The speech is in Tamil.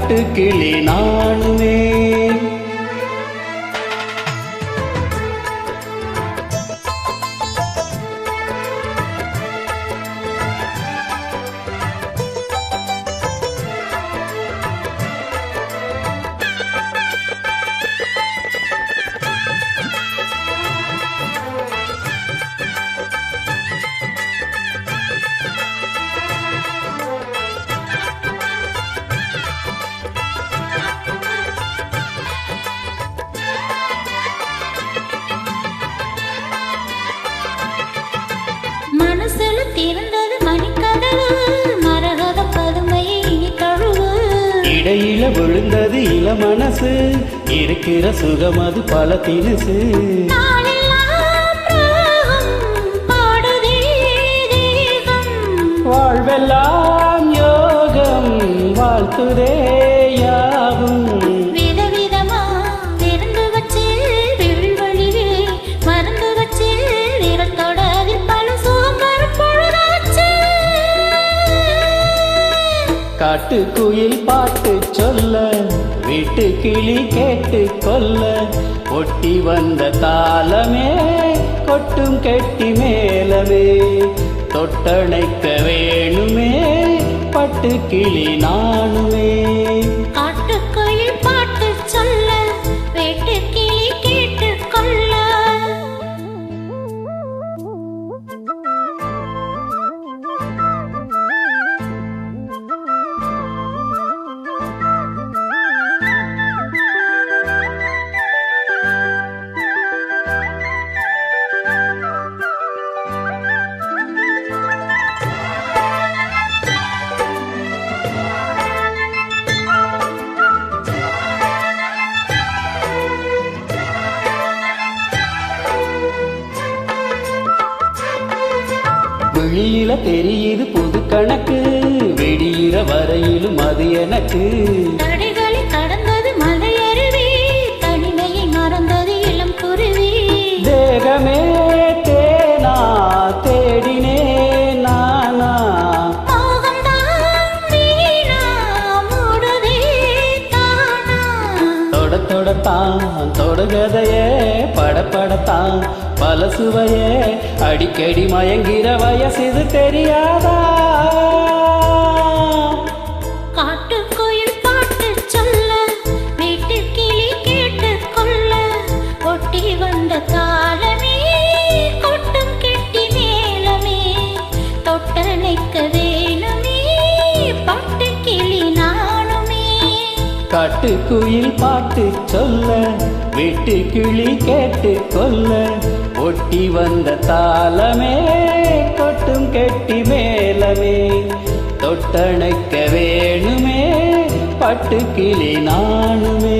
காட்டு கிளி நானுமே. மனசுல திறந்தது மணிக்கதவு மரகத பதுமையை இனி தழுவு இடையில விழுந்தது இள மனசு இருக்கிற சுகம் அது பல தினுசு. வாழ்வெல்லாம் யோகம் வாழ்த்துதே காட்டு குயில் பாட்டு சொல்ல வீட்டு கிளி கேட்டு கொல்ல. ஒட்டி வந்த தாளமே கொட்டும் கெட்டி மேலமே. தொட்டணைக்க வேணுமே பட்டு கிளி நானுமே. காட்டு குயில் பாட்டு சொல்ல விழியில தெரியுது புது கணக்கு. வெடியிற வரையிலும் அது எனக்கு. தொடுகதையே படப்படத்தான். பல சுவையே அடிக்கடி மயங்கிற வயசு இது தெரியாதா? காட்டுக்குயில் பாட்டு சொல்ல வீட்டு கிளி கேட்டு கொல்ல. ஒட்டி வந்த தாளமே கொட்டும் கெட்டி மேலமே. தொட்டணைக்க வேணுமே பட்டு கிளி நானுமே